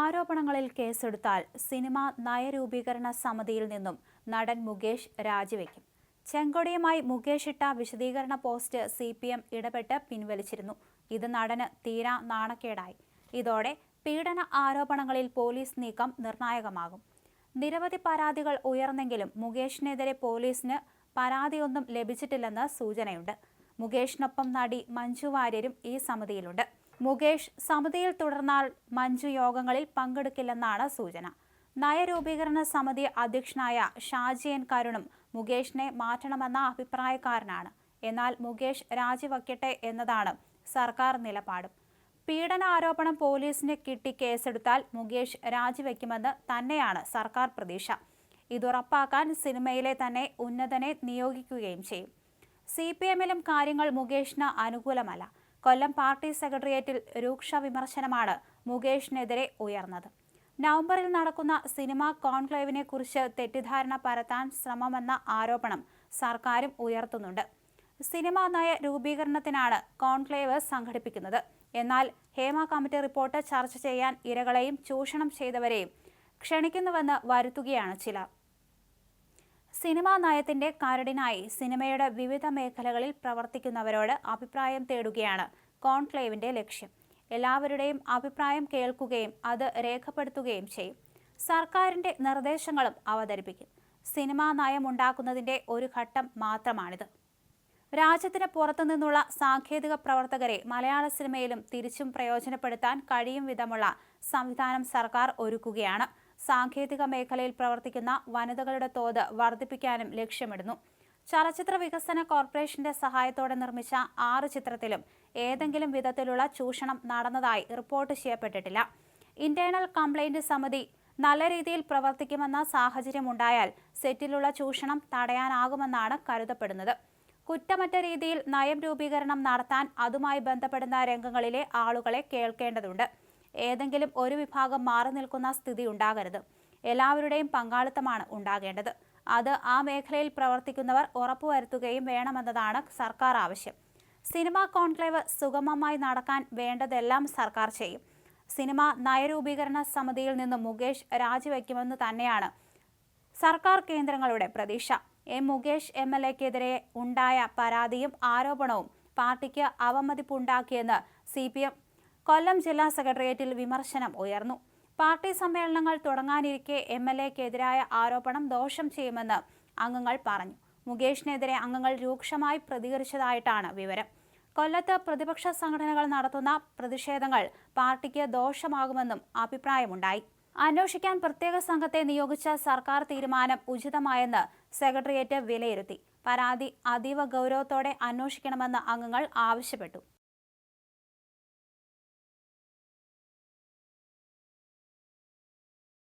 ആരോപണങ്ങളിൽ കേസെടുത്താൽ സിനിമ നയരൂപീകരണ സമിതിയിൽ നിന്നും നടൻ മുകേഷ് രാജിവെക്കും. ചെങ്കൊടിയുമായി മുകേഷ് ഇട്ട വിശദീകരണ പോസ്റ്റ് സി പി എം ഇടപെട്ട് പിൻവലിച്ചിരുന്നു. ഇത് നടന് തീരാ നാണക്കേടായി. ഇതോടെ പീഡന ആരോപണങ്ങളിൽ പോലീസ് നീക്കം നിർണായകമാകും. നിരവധി പരാതികൾ ഉയർന്നെങ്കിലും മുകേഷിനെതിരെ പോലീസിന് പരാതിയൊന്നും ലഭിച്ചിട്ടില്ലെന്ന് സൂചനയുണ്ട്. മുകേഷിനൊപ്പം നടി മഞ്ജു വാര്യരും ഈ സമിതിയിലുണ്ട്. മുകേഷ് സമിതിയിൽ തുടർന്നാൽ മഞ്ജു യോഗങ്ങളിൽ പങ്കെടുക്കില്ലെന്നാണ് സൂചന. നയരൂപീകരണ സമിതി അധ്യക്ഷനായ ഷാജിയൻ കരുണും മുകേഷിനെ മാറ്റണമെന്ന അഭിപ്രായക്കാരനാണ്. എന്നാൽ മുകേഷ് രാജിവയ്ക്കട്ടെ എന്നതാണ് സർക്കാർ നിലപാടും. പീഡന ആരോപണം പോലീസിന് കിട്ടി കേസെടുത്താൽ മുകേഷ് രാജിവെക്കുമെന്ന് തന്നെയാണ് സർക്കാർ പ്രതീക്ഷ. ഇതുറപ്പാക്കാൻ സിനിമയിലെ തന്നെ ഉന്നതനെ നിയോഗിക്കുകയും ചെയ്യും. സി പി എമ്മിലും കാര്യങ്ങൾ മുകേഷിന് അനുകൂലമല്ല. കൊല്ലം പാർട്ടി സെക്രട്ടേറിയറ്റിൽ രൂക്ഷ വിമർശനമാണ് മുകേഷിനെതിരെ ഉയർന്നത്. നവംബറിൽ നടക്കുന്ന സിനിമാ കോൺക്ലേവിനെ കുറിച്ച് തെറ്റിദ്ധാരണ പരത്താൻ ശ്രമമെന്ന ആരോപണം സർക്കാരും ഉയർത്തുന്നുണ്ട്. സിനിമാ നയ രൂപീകരണത്തിനാണ് കോൺക്ലേവ് സംഘടിപ്പിക്കുന്നത്. എന്നാൽ ഹേമ കമ്മിറ്റി റിപ്പോർട്ട് ചർച്ച ചെയ്യാൻ ഇരകളെയും ചൂഷണം ചെയ്തവരെയും ക്ഷണിക്കുന്നുവെന്ന് വരുത്തുകയാണ് ചിലർ. സിനിമാ നയത്തിന്റെ കരടിനായി സിനിമയുടെ വിവിധ മേഖലകളിൽ പ്രവർത്തിക്കുന്നവരോട് അഭിപ്രായം തേടുകയാണ് കോൺക്ലേവിന്റെ ലക്ഷ്യം. എല്ലാവരുടെയും അഭിപ്രായം കേൾക്കുകയും അത് രേഖപ്പെടുത്തുകയും ചെയ്യും. സർക്കാരിന്റെ നിർദ്ദേശങ്ങളും അവതരിപ്പിക്കും. സിനിമാ നയമുണ്ടാക്കുന്നതിന്റെ ഒരു ഘട്ടം മാത്രമാണിത്. രാജ്യത്തിന് പുറത്തുനിന്നുള്ള സാങ്കേതിക പ്രവർത്തകരെ മലയാള സിനിമയിലും തിരിച്ചും പ്രയോജനപ്പെടുത്താൻ കഴിയും വിധമുള്ള സംവിധാനം സർക്കാർ ഒരുക്കുകയാണ്. സാങ്കേതിക മേഖലയിൽ പ്രവർത്തിക്കുന്ന വനിതകളുടെ തോത് വർദ്ധിപ്പിക്കാനും ലക്ഷ്യമിടുന്നു. ചലച്ചിത്ര വികസന കോർപ്പറേഷന്റെ സഹായത്തോടെ നിർമ്മിച്ച ആറ് ചിത്രത്തിലും ഏതെങ്കിലും വിധത്തിലുള്ള ചൂഷണം നടന്നതായി റിപ്പോർട്ട് ചെയ്യപ്പെട്ടിട്ടില്ല. ഇന്റേണൽ കംപ്ലൈന്റ് സമിതി നല്ല രീതിയിൽ പ്രവർത്തിക്കുമെന്ന സാഹചര്യമുണ്ടായാൽ സെറ്റിലുള്ള ചൂഷണം തടയാനാകുമെന്നാണ് കരുതപ്പെടുന്നത്. കുറ്റമറ്റ രീതിയിൽ നയം രൂപീകരണം നടത്താൻ അതുമായി ബന്ധപ്പെടുന്ന രംഗങ്ങളിലെ ആളുകളെ കേൾക്കേണ്ടതുണ്ട്. ഏതെങ്കിലും ഒരു വിഭാഗം മാറി നിൽക്കുന്ന സ്ഥിതി ഉണ്ടാകരുത്. എല്ലാവരുടെയും പങ്കാളിത്തമാണ് ഉണ്ടാകേണ്ടത്. അത് ആ മേഖലയിൽ പ്രവർത്തിക്കുന്നവർ ഉറപ്പുവരുത്തുകയും വേണമെന്നതാണ് സർക്കാർ ആവശ്യം. സിനിമാ കോൺക്ലേവ് സുഗമമായി നടക്കാൻ വേണ്ടതെല്ലാം സർക്കാർ ചെയ്യും. സിനിമ നയരൂപീകരണ സമിതിയിൽ നിന്ന് മുകേഷ് രാജിവെക്കുമെന്ന് തന്നെയാണ് സർക്കാർ കേന്ദ്രങ്ങളുടെ പ്രതീക്ഷ. എം മുകേഷ് എം എൽ എക്കെതിരെ ഉണ്ടായ പരാതിയും ആരോപണവും പാർട്ടിക്ക് അവമതിപ്പുണ്ടാക്കിയെന്ന് സി പി എം കൊല്ലം ജില്ലാ സെക്രട്ടേറിയറ്റിൽ വിമർശനം ഉയർന്നു. പാർട്ടി സമ്മേളനങ്ങൾ തുടങ്ങാനിരിക്കെ എം എൽ എക്കെതിരായ ആരോപണം ദോഷം ചെയ്യുമെന്ന് അംഗങ്ങൾ പറഞ്ഞു. മുകേഷിനെതിരെ അംഗങ്ങൾ രൂക്ഷമായി പ്രതികരിച്ചതായിട്ടാണ് വിവരം. കൊല്ലത്ത് പ്രതിപക്ഷ സംഘടനകൾ നടത്തുന്ന പ്രതിഷേധങ്ങൾ പാർട്ടിക്ക് ദോഷമാകുമെന്നും അഭിപ്രായമുണ്ടായി. അന്വേഷിക്കാൻ പ്രത്യേക സംഘത്തെ നിയോഗിച്ച സർക്കാർ തീരുമാനം ഉചിതമായെന്ന് സെക്രട്ടേറിയറ്റ് വിലയിരുത്തി. പരാതി അതീവ ഗൗരവത്തോടെ അന്വേഷിക്കണമെന്ന് അംഗങ്ങൾ ആവശ്യപ്പെട്ടു.